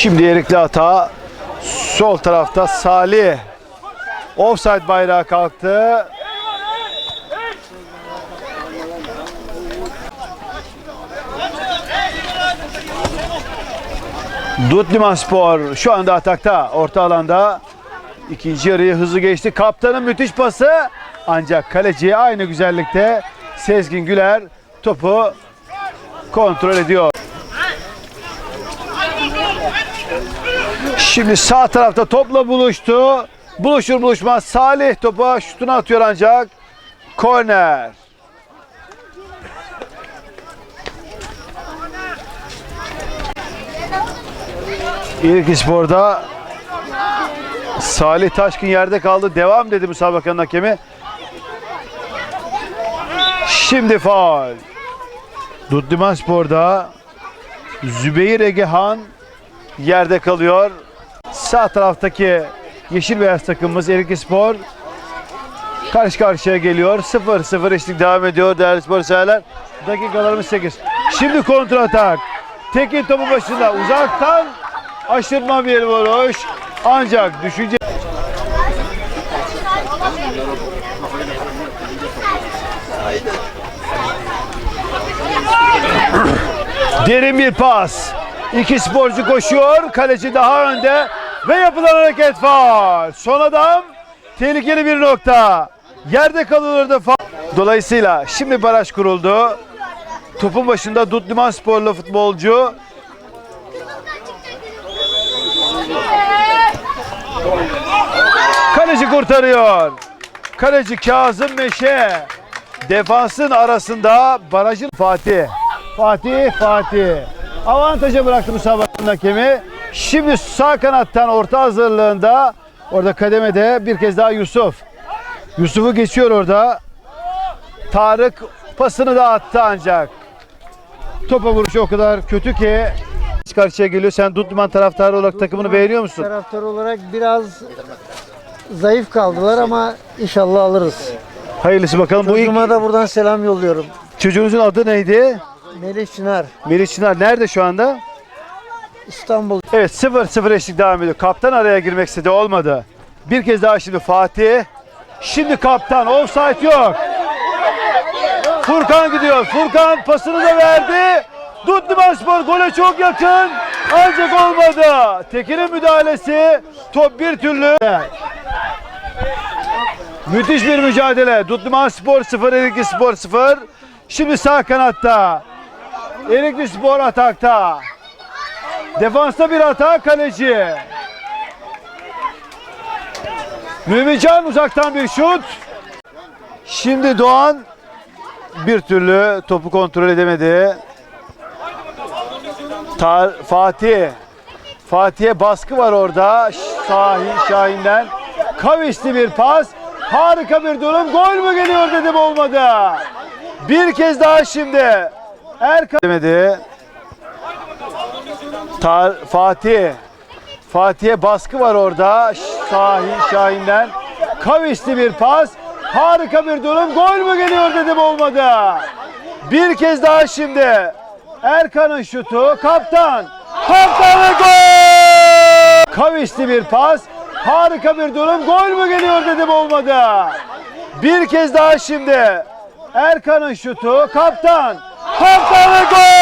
Şimdi Erikli hata. Sol tarafta Salih. Offside bayrağı kalktı. Dutliman Spor şu anda atakta. Orta alanda. İkinci yarıyı hızlı geçti. Kaptanın müthiş pası. Ancak kaleci aynı güzellikte Sezgin Güler topu kontrol ediyor. Şimdi sağ tarafta topla buluştu. Buluşur buluşmaz Salih topa şutunu atıyor ancak korner. İlk Spor'da Salih Taşkın yerde kaldı. Devam dedi müsabakanın hakemi. Şimdi faul. Dudliman Spor'da Zübeyir Egehan yerde kalıyor. Sağ taraftaki yeşil beyaz takımımız Erikli Spor karşı karşıya geliyor. 0-0 eşlik devam ediyor değerli spor severler. Dakikalarımız 8. Şimdi kontra atak. Tekin topu başında uzaktan aşırma bir vuruş. Ancak düşünce Derin bir pas. İki sporcu koşuyor. Kaleci daha önde. Ve yapılan hareket var. Son adam tehlikeli bir nokta. Yerde kalılırdı. Fa- Dolayısıyla şimdi baraj kuruldu. Topun başında Dutliman sporlu futbolcu. Kaleci kurtarıyor. Kaleci Kazım Meşe. Defansın arasında barajın Fatih. Fatih, Fatih. Avantaja bıraktı müsabakanın hakemi. Şimdi sağ kanattan orta hazırlığında orada kademede bir kez daha Yusuf. Yusuf'u geçiyor orada. Tarık pasını da attı ancak. Topa vuruşu o kadar kötü ki karşıya geliyor. Sen Dutluman taraftarı olarak takımını beğeniyor musun? Taraftar olarak biraz zayıf kaldılar ama inşallah alırız. Hayırlısı bakalım. Bu ilk Çocuğuma da buradan selam yolluyorum. çocuğunuzun adı neydi? Melih Çınar, Melih Çınar nerede şu anda? İstanbul. Evet 0-0 eşlik devam ediyor. Kaptan araya girmek istedi olmadı. Bir kez daha şimdi Fatih. Şimdi kaptan offside yok. Furkan gidiyor. Furkan pasını da verdi. Dutluman Spor gole çok yakın. Ancak olmadı. Tekin'in müdahalesi. Top bir türlü. Müthiş bir mücadele. Dutluman Spor 0, Erikli Spor 0. Şimdi sağ kanatta. Erikli Spor atakta. Defansta bir hata kaleci. Mümincan uzaktan bir şut. Şimdi Doğan bir türlü topu kontrol edemedi. Tar Fatih. Fatih'e baskı var orada. Şahin Şahin'den. Kavisli bir pas. Harika bir durum. Gol mü geliyor dedim olmadı. Bir kez daha şimdi. Erkan demedi. Tar Fatih. Fatih'e baskı var orada. Şahin Şahin'den. Kavisli bir pas. Harika bir durum. Gol mü geliyor dedim olmadı. Bir kez daha şimdi. Erkan'ın şutu. Kaptan. Kaptan gol! Kavisli bir pas. Harika bir durum. Gol mü geliyor dedim olmadı. Bir kez daha şimdi. Erkan'ın şutu. Kaptan. Kaptan gol!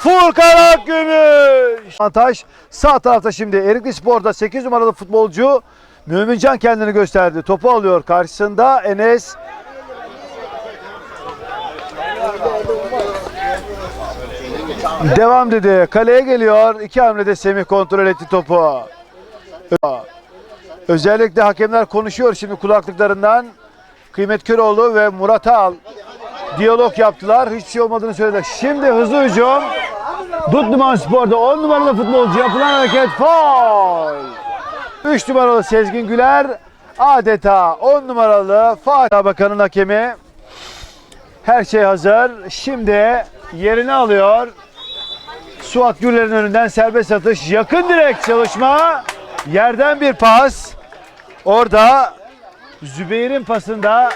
Furkan Akgümüş. Avantaj sağ tarafta şimdi Erikli Spor'da 8 numaralı futbolcu Mümincan kendini gösterdi. Topu alıyor karşısında Enes. Devam dedi. Kaleye geliyor. İki hamlede Semih kontrol etti topu. Özellikle hakemler konuşuyor şimdi kulaklıklarından. Kıymet Köroğlu ve Murat Al diyalog yaptılar. Hiçbir şey olmadığını söylediler. Şimdi hızlı hücum. Dutluman Spor'da 10 numaralı futbolcu yapılan hareket faul. 3 numaralı Sezgin Güler adeta 10 numaralı Fatih Bakan'ın hakemi. Her şey hazır. Şimdi yerini alıyor. Suat Güller'in önünden serbest atış. Yakın direkt çalışma. Yerden bir pas. Orada Zübeyir'in pasında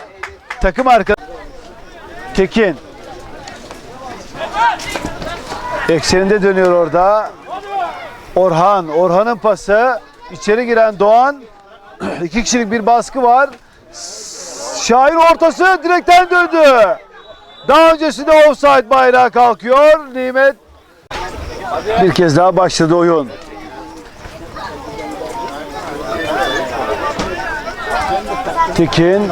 takım arkadaşı Tekin. Ekseninde dönüyor orada. Orhan. Orhan'ın pası. İçeri giren Doğan. İki kişilik bir baskı var. Şahin ortası direkten döndü. Daha öncesinde offside bayrağı kalkıyor. Nimet bir kez daha başladı oyun. Tekin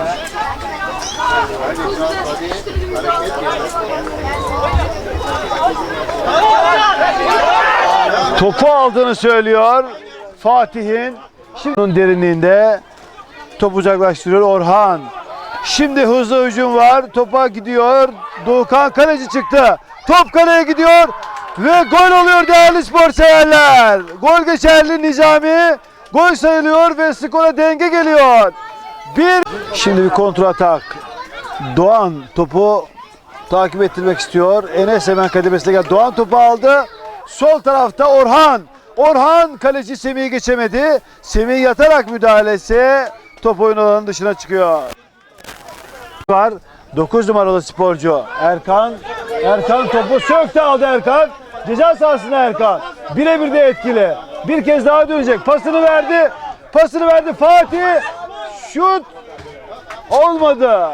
topu aldığını söylüyor Fatih'in. Şimdi onun derinliğinde top uzaklaştırıyor Orhan. Şimdi hızlı hücum var. Topa gidiyor. Doğukan kaleci çıktı. Top kaleye gidiyor. Ve gol oluyor değerli spor severler. Gol geçerli Nizami. Gol sayılıyor ve skora denge geliyor. Bir şimdi bir kontrol atak. Doğan topu takip ettirmek istiyor. Enes hemen kademesine geldi. Doğan topu aldı. Sol tarafta Orhan. Orhan kaleci Semih'i geçemedi. Semih yatarak müdahalesi top oyun alanının dışına çıkıyor. Var 9 numaralı sporcu Erkan. Erkan topu söktü aldı Erkan. Ceza sahasında Erkan. Birebir de etkili. Bir kez daha dönecek. Pasını verdi. Pasını verdi Fatih. Şut olmadı.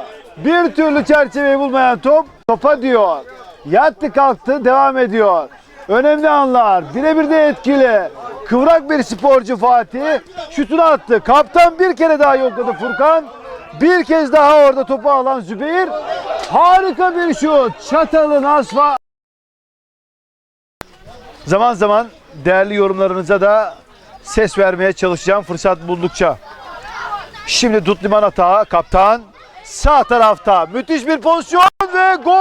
Bir türlü çerçeveyi bulmayan top topa diyor. Yattı kalktı devam ediyor. Önemli anlar. Birebir de etkili. Kıvrak bir sporcu Fatih. Şutunu attı. Kaptan bir kere daha yokladı Furkan. Bir kez daha orada topu alan Zübeyir. Harika bir şut. Çatalın asfa. Zaman zaman değerli yorumlarınıza da ses vermeye çalışacağım fırsat buldukça. Şimdi Dut Liman atağı kaptan sağ tarafta müthiş bir pozisyon ve gol!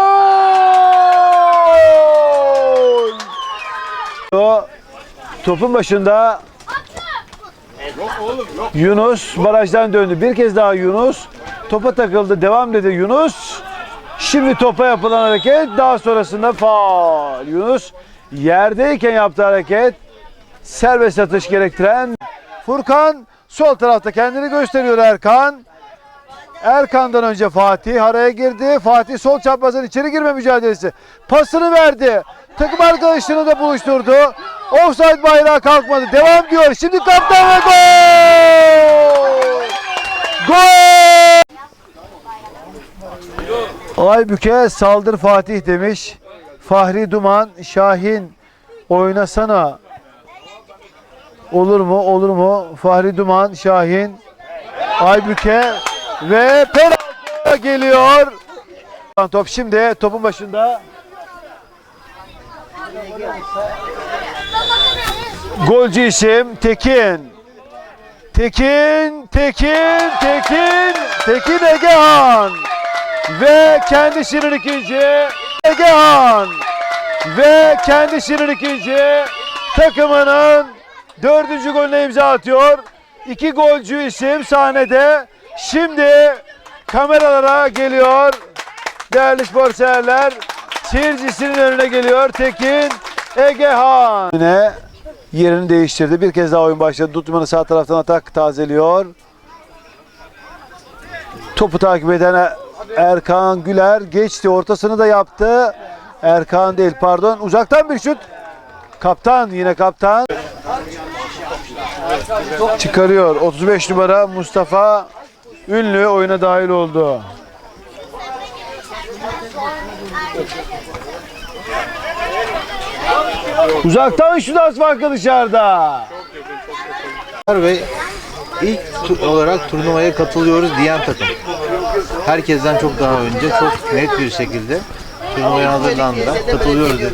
O topun başında Yunus barajdan döndü. Bir kez daha Yunus topa takıldı. Devam dedi Yunus. Şimdi topa yapılan hareket daha sonrasında faul. Yunus yerdeyken yaptığı hareket serbest atış gerektiren Furkan sol tarafta kendini gösteriyor Erkan. Erkan'dan önce Fatih araya girdi. Fatih sol çaprazdan içeri girme mücadelesi. Pasını verdi. Takım arkadaşlarını da buluşturdu. Offside bayrağı kalkmadı. Devam diyor. Şimdi kaptan ve gol! Gol! Aybüke saldır Fatih demiş. Fahri Duman, Şahin oynasana. Olur mu? Olur mu? Fahri Duman, Şahin, Aybüke ve penaltı geliyor. Top şimdi topun başında. Golcü isim Tekin. Tekin, Tekin, Tekin, Tekin Egehan. Ve kendisinin ikinci Egehan. Ve kendisinin ikinci takımının dördüncü golüne imza atıyor. İki golcü isim sahnede. Şimdi kameralara geliyor. Değerli spor severler. Seyircisinin önüne geliyor. Tekin Egehan. Yine yerini değiştirdi. Bir kez daha oyun başladı. Dutman'ı sağ taraftan atak tazeliyor. Topu takip eden Erkan Güler geçti. Ortasını da yaptı. Erkan değil pardon. Uzaktan bir şut. Kaptan yine kaptan. Çıkarıyor. 35 numara Mustafa Ünlü oyuna dahil oldu. Uzaktan şut farkı dışarıda. ve ilk olarak turnuvaya katılıyoruz diyen takım. Herkesten çok daha önce çok net bir şekilde turnuvaya hazırlandılar. Katılıyoruz dedi.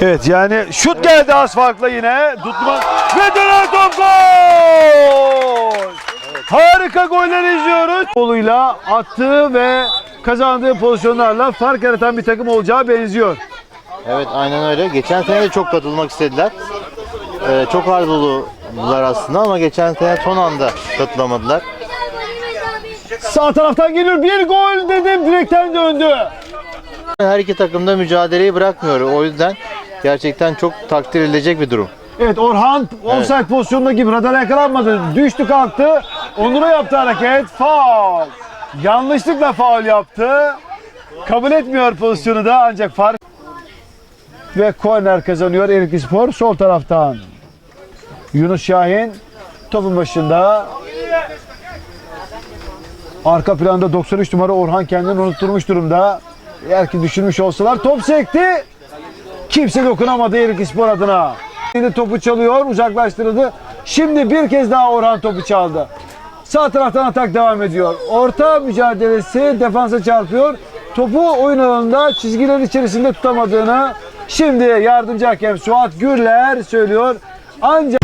Evet yani şut geldi az farkla yine. Tutma ve dönen top gol! Harika goller izliyoruz. Koluyla attığı ve kazandığı pozisyonlarla fark yaratan bir takım olacağı benziyor. Evet aynen öyle. Geçen sene de çok katılmak istediler. Ee, çok arzulular aslında ama geçen sene son anda katılamadılar. Sağ taraftan geliyor bir gol dedim direkten döndü. Her iki takım da mücadeleyi bırakmıyor. O yüzden gerçekten çok takdir edilecek bir durum. Evet Orhan offside pozisyonunda gibi radar yakalanmadı. Düştü kalktı. Onur'a yaptı hareket. Faul. yanlışlıkla faul yaptı. Kabul etmiyor pozisyonu da ancak fark ve korner kazanıyor Erikli Spor sol taraftan. Yunus Şahin topun başında. Arka planda 93 numara Orhan kendini unutturmuş durumda. Eğer ki düşürmüş olsalar top sekti. Kimse dokunamadı Erikli Spor adına. Şimdi topu çalıyor, uzaklaştırıldı. Şimdi bir kez daha Orhan topu çaldı. Sağ taraftan atak devam ediyor. Orta mücadelesi defansa çarpıyor. Topu oyun alanında çizgiler içerisinde tutamadığını şimdi yardımcı hakem Suat Gürler söylüyor. Ancak